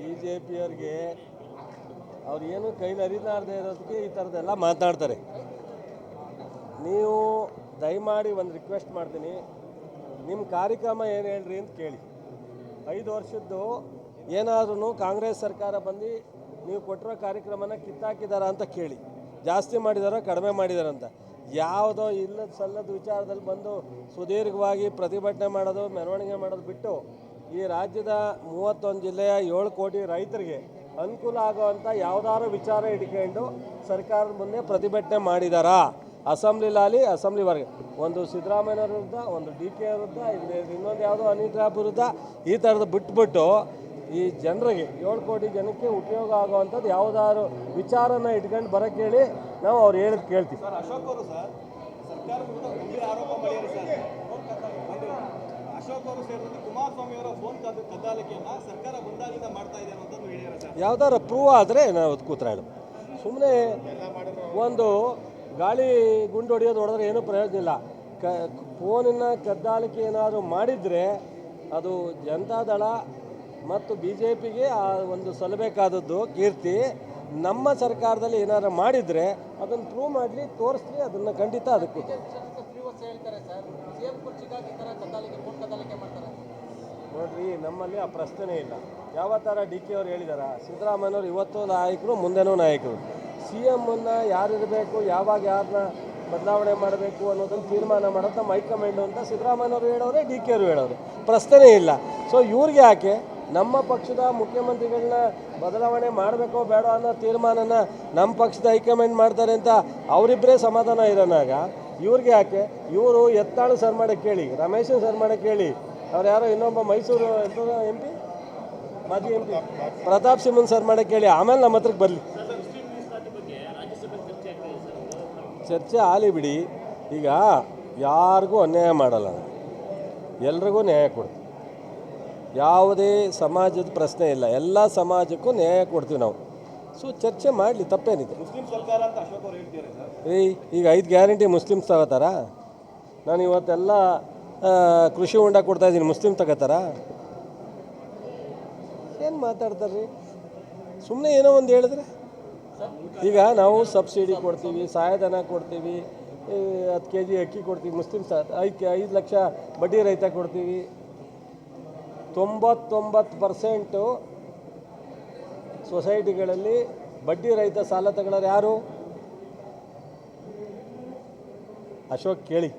B J ಪಿಯವ್ರಿಗೆ ಅವ್ರು ಏನು ಕೈಲಿ ಅರಿಲಾರ್ದೆ ಇರೋದಕ್ಕೆ ಈ ಥರದ್ದೆಲ್ಲ ಮಾತನಾಡ್ತಾರೆ ನೀವು ದಯಮಾಡಿ ಒಂದು ರಿಕ್ವೆಸ್ಟ್ ಮಾಡ್ತೀನಿ. ನಿಮ್ಮ ಕಾರ್ಯಕ್ರಮ ಏನು ಹೇಳ್ರಿ ಅಂತ ಕೇಳಿ. ಐದು ವರ್ಷದ್ದು ಏನಾದ್ರೂ ಕಾಂಗ್ರೆಸ್ ಸರ್ಕಾರ ಬಂದು ನೀವು ಕೊಟ್ಟಿರೋ ಕಾರ್ಯಕ್ರಮನ ಕಿತ್ತಾಕಿದಾರ ಅಂತ ಕೇಳಿ. ಜಾಸ್ತಿ ಮಾಡಿದಾರೋ ಕಡಿಮೆ ಮಾಡಿದಾರಂತ ಯಾವುದೋ ಇಲ್ಲದ ಸಲ್ಲದ ವಿಚಾರದಲ್ಲಿ ಬಂದು ಸುದೀರ್ಘವಾಗಿ ಪ್ರತಿಭಟನೆ ಮಾಡೋದು, ಮೆರವಣಿಗೆ ಮಾಡೋದು ಬಿಟ್ಟು ಈ ರಾಜ್ಯದ ಮೂವತ್ತೊಂದು ಜಿಲ್ಲೆಯ ಏಳು ಕೋಟಿ ರೈತರಿಗೆ ಅನುಕೂಲ ಆಗುವಂಥ ಯಾವುದಾದ್ರು ವಿಚಾರ ಇಟ್ಕೊಂಡು ಸರ್ಕಾರದ ಮುಂದೆ ಪ್ರತಿಭಟನೆ ಮಾಡಿದಾರಾ? ಅಸೆಂಬ್ಲಿಲಾಲಿ ಅಸೆಂಬ್ಲಿವರೆಗೆ ಒಂದು ಸಿದ್ದರಾಮಯ್ಯ ವಿರುದ್ಧ, ಒಂದು ಡಿ ಕೆ ವಿರುದ್ಧ ಇನ್ನೊಂದು ಯಾವುದೋ ಅನಿಲ್ ವಿರುದ್ಧ ಈ ಥರದ್ದು ಬಿಟ್ಬಿಟ್ಟು ಈ ಜನರಿಗೆ, ಏಳು ಕೋಟಿ ಜನಕ್ಕೆ ಉಪಯೋಗ ಆಗುವಂಥದ್ದು ಯಾವುದಾದ್ರು ವಿಚಾರನ ಇಟ್ಕೊಂಡು ಬರೋಕ್ಕೆ ಹೇಳಿ ನಾವು ಅವ್ರು ಹೇಳಿದ್ ಕೇಳ್ತೀವಿ. ಅಶೋಕ್ ಅವರು ಸೇರಿದಂತೆ ಕುಮಾರಸ್ವಾಮಿ ಅವರ ಫೋನ್ ಕದ್ದ ಕದ್ದಾಲಿಕೆಯನ್ನ ಸರ್ಕಾರ ಬಂದಾಗಿಂದ ಮಾಡ್ತಾ ಇದೆ ಅನ್ನೋದನ್ನು ಹೇಳಿದ್ದಾರೆ ಸರ್ ಯಾವ್ದಾರು ಪ್ರೂವ್ ಆದರೆ ನಾವು ಕೂತ್ರಾಡು ಸುಮ್ಮನೆ ಒಂದು ಗಾಳಿ ಗುಂಡು ಹೊಡೆಯೋದು ಹೊಡೆದ್ರೆ ಏನೂ ಪ್ರಯೋಜನ ಇಲ್ಲ. ಕ ಫೋನಿನ ಕದ್ದಾಲಿಕೆ ಏನಾದರೂ ಮಾಡಿದರೆ ಅದು ಜನತಾದಳ ಮತ್ತು ಬಿ ಜೆ ಪಿಗೆ ಆ ಒಂದು ಸಲ್ಲಬೇಕಾದದ್ದು ಕೀರ್ತಿ. ನಮ್ಮ ಸರ್ಕಾರದಲ್ಲಿ ಏನಾದ್ರು ಮಾಡಿದರೆ ಅದನ್ನು ಪ್ರೂವ್ ಮಾಡಲಿ ತೋರಿಸ್ಲಿ ಅದನ್ನು ಖಂಡಿತ ಅದಕ್ಕೆ ಶ್ರೀವತ್ಸ ಹೇಳ್ತಾರೆ ಸರ್ ಸಿಎಂ ಕುರ್ಚಿಗಾಗಿ ಈ ಥರ ಕದ್ದಾಲಿಕೆ ಫೋನ್ ಕದ್ದಾಲಿಕೆ ಮಾಡ್ತಾರೆ ನೋಡ್ರಿ, ನಮ್ಮಲ್ಲಿ ಆ ಪ್ರಶ್ನೆ ಇಲ್ಲ. ಯಾವ ಥರ ಡಿ ಕೆ ಅವ್ರು ಹೇಳಿದಾರ? ಸಿದ್ದರಾಮಯ್ಯವ್ರು ಇವತ್ತು ನಾಯಕರು, ಮುಂದೆನೂ ನಾಯಕರು. ಸಿ ಎಮ್ಮನ್ನು ಯಾರು ಇರಬೇಕು, ಯಾವಾಗ ಯಾರನ್ನ ಬದಲಾವಣೆ ಮಾಡಬೇಕು ಅನ್ನೋದನ್ನು ತೀರ್ಮಾನ ಮಾಡೋದು ನಮ್ಮ ಹೈಕಮಾಂಡು ಅಂತ ಸಿದ್ದರಾಮಯ್ಯವ್ರು ಹೇಳೋರೆ, ಡಿ ಕೆ ಅವರು ಹೇಳೋರು. ಪ್ರಶ್ನೆ ಇಲ್ಲ. ಸೊ ಇವ್ರಿಗೆ ಯಾಕೆ? ನಮ್ಮ ಪಕ್ಷದ ಮುಖ್ಯಮಂತ್ರಿಗಳನ್ನ ಬದಲಾವಣೆ ಮಾಡಬೇಕೋ ಬೇಡ ಅನ್ನೋ ತೀರ್ಮಾನನ ನಮ್ಮ ಪಕ್ಷದ ಹೈಕಮಾಂಡ್ ಮಾಡ್ತಾರೆ ಅಂತ ಅವರಿಬ್ಬರೇ ಸಮಾಧಾನ ಇರೋನಾಗ, ಇವ್ರಿಗೆ ಯಾಕೆ? ಇವರು ಎತ್ತಾಳು ಸರ್ ಕೇಳಿ, ರಮೇಶನ್ ಸರ್ ಕೇಳಿ ಅವ್ರು ಯಾರೋ ಇನ್ನೊಬ್ಬ ಮೈಸೂರು ಎಂ ಪಿ? ಮಾಜಿ ಎಂ ಪಿ. ಪ್ರತಾಪ್ ಸಿಂಹನ್ ಸರ್ ಮಾಡಕ್ಕೆ ಕೇಳಿ ಆಮೇಲೆ ನಮ್ಮ ಹತ್ರಕ್ಕೆ ಬರಲಿ. ಚರ್ಚೆ ಆಲಿ ಬಿಡಿ. ಈಗ ಯಾರಿಗೂ ಅನ್ಯಾಯ ಮಾಡಲ್ಲ. ಎಲ್ರಿಗೂ ನ್ಯಾಯ ಕೊಡ್ತೀವಿ ಯಾವುದೇ ಸಮಾಜದ ಪ್ರಶ್ನೆ ಇಲ್ಲ. ಎಲ್ಲ ಸಮಾಜಕ್ಕೂ ನ್ಯಾಯ ಕೊಡ್ತೀವಿ ನಾವು. ಸೊ ಚರ್ಚೆ ಮಾಡಲಿ ತಪ್ಪೇನಿದೆ. ಏಯ್ ಈಗ ಐದು ಗ್ಯಾರಂಟಿ ಮುಸ್ಲಿಮ್ಸ್ ತಗೋತಾರಾ? ನಾನು ಇವತ್ತೆಲ್ಲ ಕೃಷಿ ಹೊಂಡ ಕೊಡ್ತಾ ಇದ್ದೀನಿ. ಮುಸ್ಲಿಮ್ ತಗೋತಾರ? ಏನು ಮಾತಾಡ್ತಾರ್ರಿ? ಸುಮ್ಮನೆ ಏನೋ ಒಂದು ಹೇಳಿದ್ರೆ? ಈಗ ನಾವು ಸಬ್ಸಿಡಿ ಕೊಡ್ತೀವಿ ಸಹಾಯಧನ ಕೊಡ್ತೀವಿ ಹತ್ತು ಕೆ ಜಿ ಅಕ್ಕಿ ಕೊಡ್ತೀವಿ ಮುಸ್ಲಿಮ್ಸ್ ಐದು ಐದು ಲಕ್ಷ ಬಡ್ಡಿ ರೈತ ಕೊಡ್ತೀವಿ. ತೊಂಬತ್ತೊಂಬತ್ತು ಪರ್ಸೆಂಟು ಸೊಸೈಟಿಗಳಲ್ಲಿ ಬಡ್ಡಿ ರಹಿತ ಸಾಲ ತಗೊಳ್ಳೋರು ಯಾರು? ಅಶೋಕ್ ಕೇಳಿ.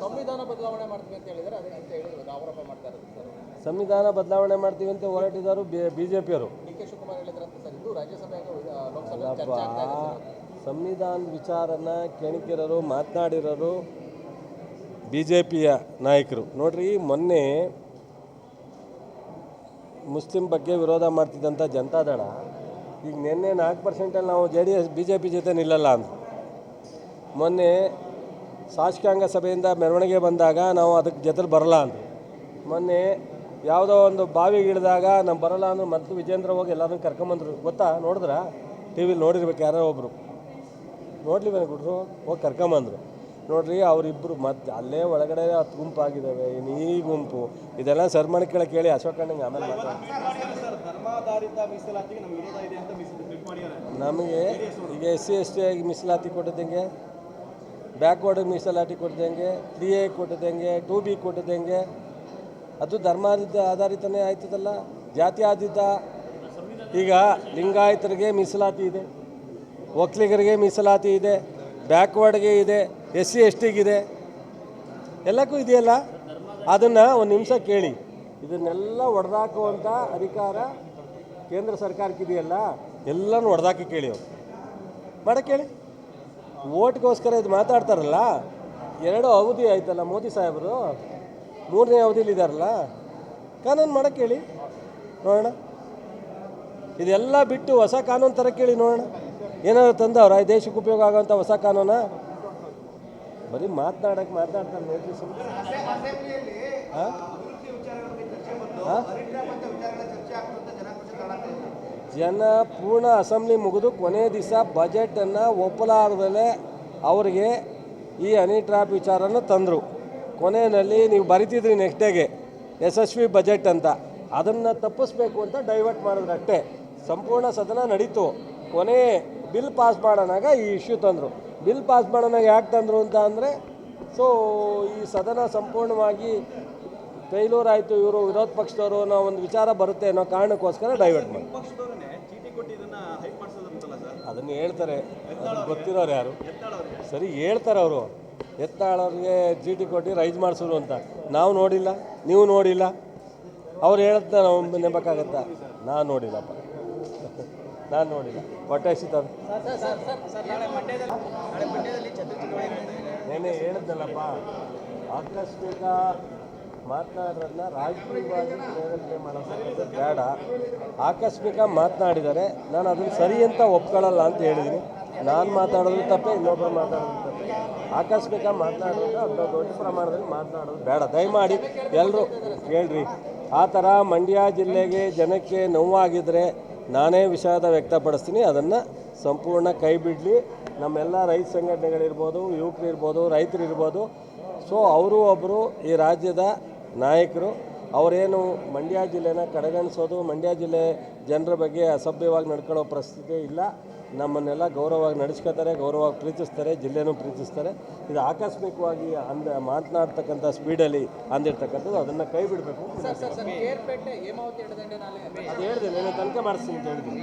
ಸಂವಿಧಾನ ಬದಲಾವಣೆ ಮಾಡ್ತೀವಿ ಅಂತ ಹೇಳಿದ್ರೆ ಅದೇ ಅಂತ ಹೇಳಿ ಇವಾಗ ಆರೋಪ ಮಾಡ್ತಾ ಇರೋದು ಸರ್. ಸಂವಿಧಾನ ಬದಲಾವಣೆ ಮಾಡ್ತೀವಿ ಅಂತ ಹೊರಟಿದ್ದಾರೆ ಬಿ ಜೆ ಪಿಯವರು ಡಿ ಕೆ ಶಿವಕುಮಾರ್ ಹೇಳಿದ್ರಂತೆ ಸರ್ ಇದು ರಾಜ್ಯಸಭೆ ಲೋಕಸಭೆ ಸಂವಿಧಾನದ ವಿಚಾರನ ಕೆಣಕಿರೋರು ಮಾತನಾಡಿರೋರು ಬಿ ಜೆ ಪಿಯ ನಾಯಕರು. ನೋಡ್ರಿ ಮೊನ್ನೆ ಮುಸ್ಲಿಂ ಬಗ್ಗೆ ವಿರೋಧ ಮಾಡ್ತಿದ್ದಂಥ ಜನತಾದಳ ಈಗ ನಿನ್ನೆ ನಾಲ್ಕು ಪರ್ಸೆಂಟಲ್ಲಿ ನಾವು J D S B J P ಜೊತೆ ನಿಲ್ಲಲ್ಲ ಅಂತ ಮೊನ್ನೆ ಶಾಸಕಾಂಗ ಸಭೆಯಿಂದ ಮೆರವಣಿಗೆ ಬಂದಾಗ ನಾವು ಅದಕ್ಕೆ ಜೊತೆಲಿ ಬರಲ್ಲ ಅಂತ ಮೊನ್ನೆ ಯಾವುದೋ ಒಂದು ಬಾವಿಗೆ ಇಳಿದಾಗ ನಾವು ಬರಲ್ಲ ಅಂದ್ರೆ ಮತ್ತು ವಿಜೇಂದ್ರ ಹೋಗಿ ಎಲ್ಲರನ್ನೂ ಕರ್ಕೊಂಬಂದ್ರು. ಗೊತ್ತಾ? ನೋಡಿದ್ರ? ಟಿ ವಿಲಿ ನೋಡಿರ್ಬೇಕು ಯಾರೋ ಒಬ್ಬರು ನೋಡ್ಲಿ ಗುಡ್ರು, ಹೋಗಿ ಕರ್ಕೊಂಬಂದ್ರು. ನೋಡ್ರಿ ಅವರಿಬ್ಬರು ಮತ್ತೆ ಅಲ್ಲೇ ಒಳಗಡೆ ಹತ್ತು ಗುಂಪಾಗಿದ್ದಾವೆ ಇನ್ನು ಈ ಗುಂಪು. ಇದೆಲ್ಲ ಸರ್ ಕೇಳಿ ಹೇಳಿ ಅಶೋಕಣ್ಣಂಗೆ ಆಮೇಲೆ ನಮ್ಮ ನಮಗೆ ಈಗ ಎಸ್ ಸಿ, ಎಸ್ ಟಿ ಆಗಿ ಮೀಸಲಾತಿ ಕೊಟ್ಟಿದ್ದಂಗೆ ಬ್ಯಾಕ್ವರ್ಡ್ ಮೀಸಲಾತಿ ಕೊಟ್ಟಿದ್ದಂಗೆ, ತ್ರೀ ಎ ಕೊಟ್ಟಿದ್ದಂಗೆ, ಟೂ ಬಿ ಕೊಟ್ಟಿದ್ದಂಗೆ, ಅದು ಧರ್ಮಾಧಾರಿತ ಆಧಾರಿತನೇ ಆಯ್ತದಲ್ಲ? ಜಾತಿ ಆಧಾರಿತ ಈಗ ಲಿಂಗಾಯತರಿಗೆ ಮೀಸಲಾತಿ ಇದೆ ಒಕ್ಕಲಿಗರಿಗೆ ಮೀಸಲಾತಿ ಇದೆ, ಬ್ಯಾಕ್ವರ್ಡ್ಗೆ ಇದೆ ಎಸ್ ಸಿ ಎಸ್ ಟಿಗಿದೆ ಎಲ್ಲಕ್ಕೂ ಇದೆಯಲ್ಲ? ಅದನ್ನು ಒಂದು ನಿಮಿಷ ಕೇಳಿ. ಇದನ್ನೆಲ್ಲ ಹೊಡೆದಾಕುವಂಥ ಅಧಿಕಾರ ಕೇಂದ್ರ ಸರ್ಕಾರಕ್ಕೆ ಇದೆಯಲ್ಲ ಎಲ್ಲನೂ ಹೊಡೆದಾಕಿ ಕೇಳಿ ಅವರು. ಮಾಡ ಕೇಳಿ. ಓಟ್ಗೋಸ್ಕರ ಇದು ಮಾತಾಡ್ತಾರಲ್ಲ? ಎರಡು ಅವಧಿ ಆಯ್ತಲ್ಲ ಮೋದಿ ಸಾಹೇಬರು? ಮೂರನೇ ಅವಧಿಲಿ ಇದ್ದಾರಲ್ಲ ಕಾನೂನು ಮಾಡಕ್ಕೆ ಹೇಳಿ ನೋಡೋಣ. ಇದೆಲ್ಲ ಬಿಟ್ಟು ಹೊಸ ಕಾನೂನು ಥರ ಕೇಳಿ ನೋಡೋಣ. ಏನಾದ್ರು ತಂದವ್ರ? ಈ ದೇಶಕ್ಕೆ ಉಪಯೋಗ ಆಗೋಂಥ ಹೊಸ ಕಾನೂನ? ಬರೀ ಮಾತನಾಡಕ್ಕೆ ಮಾತಾಡ್ತಾರೆ ನೋಡ್ರಿ ಸುಮ್ಮನೆ ಹಾಂ? ಹಾಂ? ಜನ ಪೂರ್ಣ ಅಸೆಂಬ್ಲಿ ಮುಗಿದು ಕೊನೆ ದಿವಸ ಬಜೆಟನ್ನು ಒಪ್ಪಲಾರದಲ್ಲೇ ಅವರಿಗೆ ಈ ಹನಿ ಟ್ರ್ಯಾಪ್ ವಿಚಾರನ ತಂದರು. ಕೊನೆಯಲ್ಲಿ ನೀವು ಬರಿತಿದ್ರಿ ನೆಕ್ಸ್ಟ್ ಡೇಗೆ ಯಶಸ್ವಿ ಬಜೆಟ್ ಅಂತ. ಅದನ್ನು ತಪ್ಪಿಸ್ಬೇಕು ಅಂತ ಡೈವರ್ಟ್ ಮಾಡಿದ್ರು ಅಷ್ಟೇ. ಸಂಪೂರ್ಣ ಸದನ ನಡೀತು. ಕೊನೆ ಬಿಲ್ ಪಾಸ್ ಮಾಡೋಣಾಗ ಈ ಇಶ್ಯೂ ತಂದರು. ಬಿಲ್ ಪಾಸ್ ಮಾಡೋಣಾಗ ಯಾಕೆ ತಂದರು ಅಂತ ಅಂದರೆ ಸೊ ಈ ಸದನ ಸಂಪೂರ್ಣವಾಗಿ ಫೇಲ್ಯೂರ್ ಆಯಿತು ಇವರು ವಿರೋಧ ಪಕ್ಷದವರು ಅನ್ನೋ ಒಂದು ವಿಚಾರ ಬರುತ್ತೆ ಅನ್ನೋ ಕಾರಣಕ್ಕೋಸ್ಕರ ಡೈವರ್ಟ್ ಮಾಡಿ. ಅದನ್ನು ಹೇಳ್ತಾರೆ ಗೊತ್ತಿರೋರು ಯಾರು? ಸರಿ ಹೇಳ್ತಾರೆ ಅವರು. ಎತ್ತಾಳವ್ರಿಗೆ ಟಿ ಕೊಟ್ಟು ರೈಸ್ ಮಾಡಿಸೋರು ಅಂತ. ನಾವು ನೋಡಿಲ್ಲ ನೀವು ನೋಡಿಲ್ಲ. ಅವ್ರು ಹೇಳ್ತಾರೆ ನಾವು ನೆಂಬಕ್ಕಾಗತ್ತಾ ನಾನು ನೋಡಿಲ್ಲಪ್ಪ. ನಾನು ನೋಡಿಲ್ಲ. ಹೊಟ್ಟೆ ಹಸಿತದ ಸರ್ ಸರ್ ಸರ್ ಸರ್ ನಾಳೆ ಮಂಡ್ಯದಲ್ಲಿ ನಾಳೆ ಮಂಡ್ಯದಲ್ಲಿ ಚಂದ್ರಚೂಡಾವಣೆ ಬರ್ತಾ ಇದೆ. ನೆನೆ ಹೇಳಿದ್ನಲ್ಲಪ್ಪ ಆಕಸ್ಮಿಕ ಮಾತನಾಡೋದನ್ನ ರಾಜಕೀಯವಾಗಿ ಪ್ರೇರೇಪಣೆ ಮಾಡೋದು ಬೇಡ. ಆಕಸ್ಮಿಕ ಮಾತನಾಡಿದರೆ ನಾನು ಅದನ್ನು ಸರಿ ಅಂತ ಒಪ್ಕೊಳ್ಳಲ್ಲ ಅಂತ ಹೇಳಿದ್ದೀನಿ. ನಾನು ಮಾತಾಡೋದು ತಪ್ಪೇ ಇನ್ನೊಬ್ಬರು ಮಾತಾಡೋದು ತಪ್ಪೇ. ಆಕಸ್ಮಿಕ ಮಾತನಾಡೋದು ಅದನ್ನ ದೊಡ್ಡ ಪ್ರಮಾಣದಲ್ಲಿ ಮಾತನಾಡೋದು ಬೇಡ. ದಯಮಾಡಿ ಎಲ್ಲರೂ ಹೇಳ್ರಿ. ಆ ಥರ ಮಂಡ್ಯ ಜಿಲ್ಲೆಗೆ ಜನಕ್ಕೆ ನೋವಾಗಿದ್ದರೆ ನಾನೇ ವಿಷಾದ ವ್ಯಕ್ತಪಡಿಸ್ತೀನಿ. ಅದನ್ನು ಸಂಪೂರ್ಣ ಕೈ ಬಿಡಲಿ. ನಮ್ಮೆಲ್ಲ ರೈತ ಸಂಘಟನೆಗಳಿರ್ಬೋದು, ಯುವಕರಿರ್ಬೋದು, ರೈತರಿರ್ಬೋದು. ಸೊ ಅವರು ಒಬ್ಬರು ಈ ರಾಜ್ಯದ ನಾಯಕರು ಅವರೇನು ಮಂಡ್ಯ ಜಿಲ್ಲೆನ ಕಡೆಗಣಿಸೋದು ಮಂಡ್ಯ ಜಿಲ್ಲೆ ಜನರ ಬಗ್ಗೆ ಅಸಭ್ಯವಾಗಿ ನಡ್ಕೊಳ್ಳೋ ಪರಿಸ್ಥಿತಿ ಇಲ್ಲ. ನಮ್ಮನ್ನೆಲ್ಲ ಗೌರವವಾಗಿ ನಡೆಸ್ಕೊತಾರೆ ಗೌರವವಾಗಿ ಪ್ರೀತಿಸ್ತಾರೆ ಜಿಲ್ಲೆನೂ ಪ್ರೀತಿಸ್ತಾರೆ. ಇದು ಆಕಸ್ಮಿಕವಾಗಿ ಅಂದ ಮಾತನಾಡ್ತಕ್ಕಂಥ ಸ್ಪೀಡಲ್ಲಿ ಅಂದಿರ್ತಕ್ಕಂಥದ್ದು ಅದನ್ನು ಕೈ ಬಿಡಬೇಕು ಅದು ಹೇಳಿದೆ ನಾನು ತನಿಖೆ ಮಾಡಿಸ್ತೀನಿ ಅಂತ ಹೇಳಿದ್ದೀನಿ.